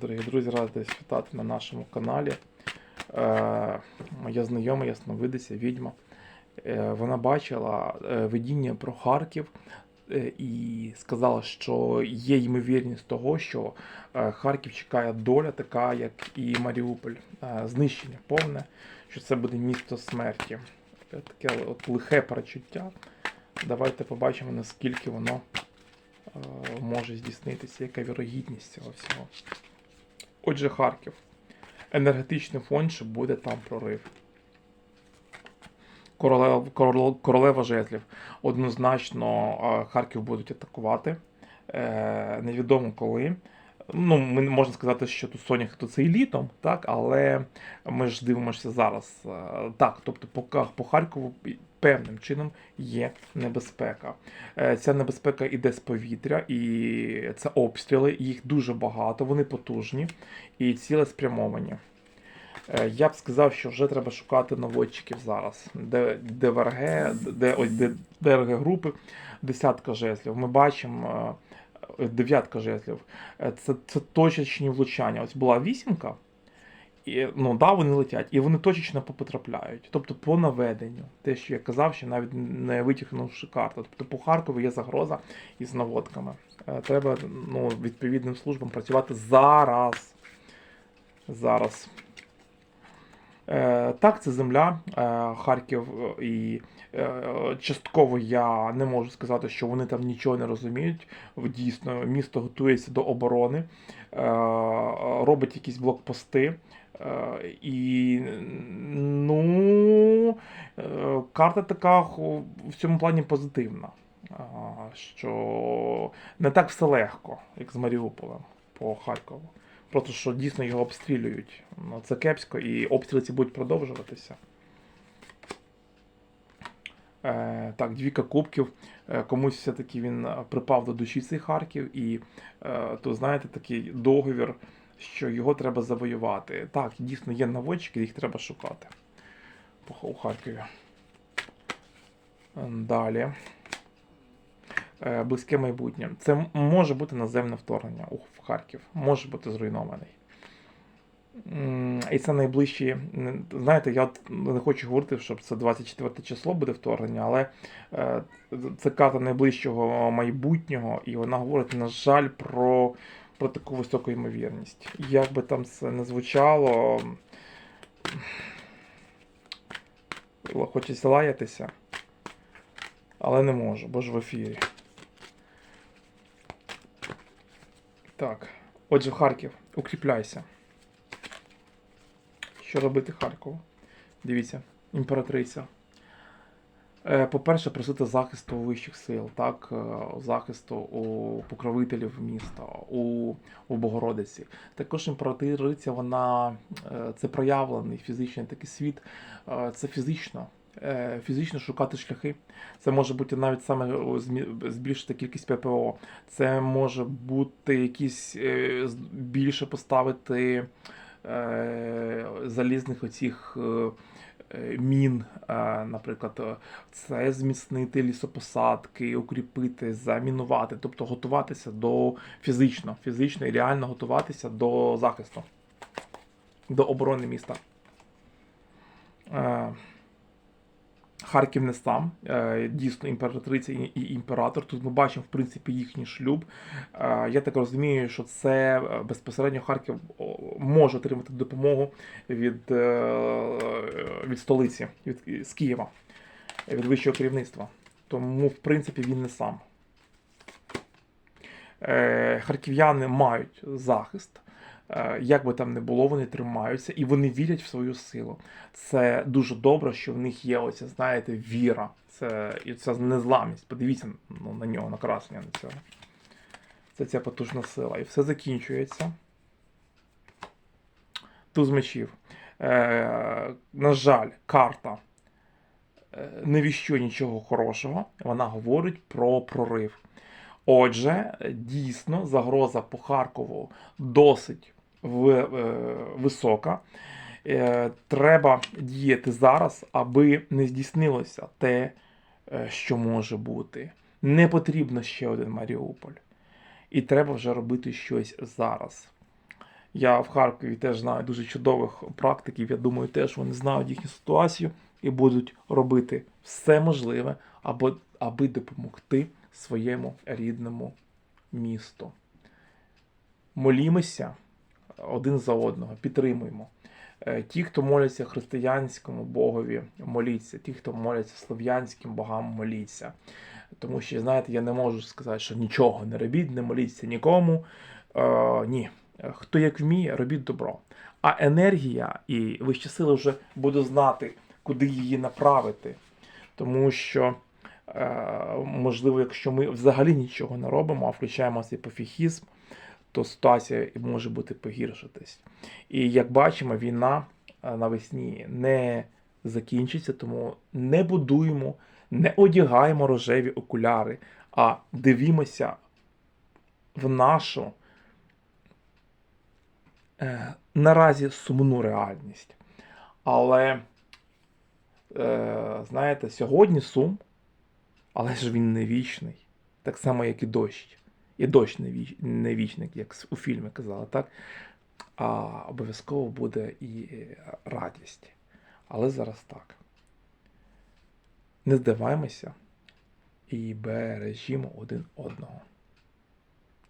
Дорогі друзі, радий вітати на нашому каналі. Е, Моя знайома ясновидиця, відьма. Е, Вона бачила е, видіння про Харків і сказала, що є ймовірність того, що Харків чекає доля, така як і Маріуполь. Знищення повне, що це буде місто смерті. Таке от лихе перечуття. Давайте побачимо, наскільки воно може здійснитися, яка вірогідність цього всього. Отже, Харків. Енергетичний фон, що буде там прорив. Королева, королева, королева жезлів. Однозначно е, Харків будуть атакувати. Е, невідомо коли. Ну, ми можна сказати, що тут Сонях то це і літом, так, але ми ж дивимося зараз. Е, Так, тобто по, по Харкову певним чином є небезпека. Е, Ця небезпека іде з повітря, і це обстріли, їх дуже багато, вони потужні і цілеспрямовані. Е, Я б сказав, що вже треба шукати наводчиків зараз. Де ДВРГ, де, ось, де, ДРГ групи, десятка жезлів. Ми бачимо е, дев'ятка жезлів. Це, це точечні влучання. Ось була вісімка. І, ну, да, вони летять, і вони точечно потрапляють. Тобто по наведенню. Те, що я казав, що навіть не витягнувши карту. Тобто по Харкову є загроза із наводками. Е, Треба ну, відповідним службам працювати зараз. Зараз. Е, так, це земля, е, Харків, і е, частково я не можу сказати, що вони там нічого не розуміють. Дійсно, місто готується до оборони, е, робить якісь блокпости. Е, І ну, е, карта така в цьому плані позитивна. Що не так все легко, як з Маріуполем по Харкову. Просто що дійсно його обстрілюють. Ну, це кепсько, і обстріли ці будуть продовжуватися. Е, так, двійка кубків. Е, комусь все-таки він е, припав до душі цей Харків, і е, то знаєте, такий договір, що його треба завоювати. Так, дійсно є наводчики, їх треба шукати у Харкові. Далі. Е, Близьке майбутнє. Це може бути наземне вторгнення в Харків, може бути зруйнований. І це найближчі. Знаєте, я не хочу говорити, що це 24 число буде вторгнення, але е, це карта найближчого майбутнього, і вона говорить, на жаль, про, про таку високу ймовірність. Як би там це не звучало, хочеться лаятися, але не можу, бо ж в ефірі. Так, отже, Харків, укріпляйся. Що робити Харкову? Дивіться, імператриця. Е, По-перше, просити захисту вищих сил, так, е, захисту у покровителів міста, у, у Богородиці. Також імператриця, вона е, це проявлений фізичний такий світ, це фізично. Фізично шукати шляхи. Це може бути навіть саме збільшити кількість ППО. Це може бути якісь більше поставити залізних оцих мін, е, наприклад, е, це зміцнити лісопосадки, укріпити, замінувати, тобто готуватися до фізично, фізично і реально готуватися до захисту, до оборони міста. Харків не сам, е, дійсно імператриця і імператор. Тут ми бачимо, в принципі, їхній шлюб. Е, Я так розумію, що це е, безпосередньо Харків може отримати допомогу від, від столиці, від, з Києва, від вищого керівництва. Тому, в принципі, він не сам. Харків'яни мають захист. Е, Як би там не було, вони тримаються і вони вірять в свою силу. Це дуже добре, що в них є оця, знаєте, віра. Це і ця незламність. Подивіться ну, на нього, на красення на цього. Це ця потужна сила. І все закінчується. Туз мечів. Е, на жаль, карта не віщує нічого хорошого. Вона говорить про прорив. Отже, дійсно, загроза по Харкову досить е, висока. Е, треба діяти зараз, аби не здійснилося те, е, що може бути. Не потрібно ще один Маріуполь. І треба вже робити щось зараз. Я в Харкові теж знаю дуже чудових практиків. Я думаю, теж вони знають їхню ситуацію і будуть робити все можливе, аби, аби допомогти своєму рідному місту. Молімося один за одного, підтримуємо. Е, Ті, хто моляться християнському Богові, моліться. Ті, хто моляться слов'янським богам, моліться. Тому що, знаєте, я не можу сказати, що нічого не робіть, не моліться нікому. Е, ні. Хто як вміє, робіть добро. А енергія і вищі сили вже будуть знати, куди її направити. Тому що, е, можливо, якщо ми взагалі нічого не робимо, а включаємо цей пофіхізм, то ситуація може бути погіршитись. І як бачимо, війна е, навесні не закінчиться, тому не будуємо, не одягаємо рожеві окуляри, а дивімося в нашу е, наразі сумну реальність. Але, е, знаєте, сьогодні сум, але ж він не вічний. Так само, як і дощ. І дощ не, віч, не вічний, як у фільмі казали, так? А обов'язково буде і радість. Але зараз так. Не здаваймося і бережімо один одного.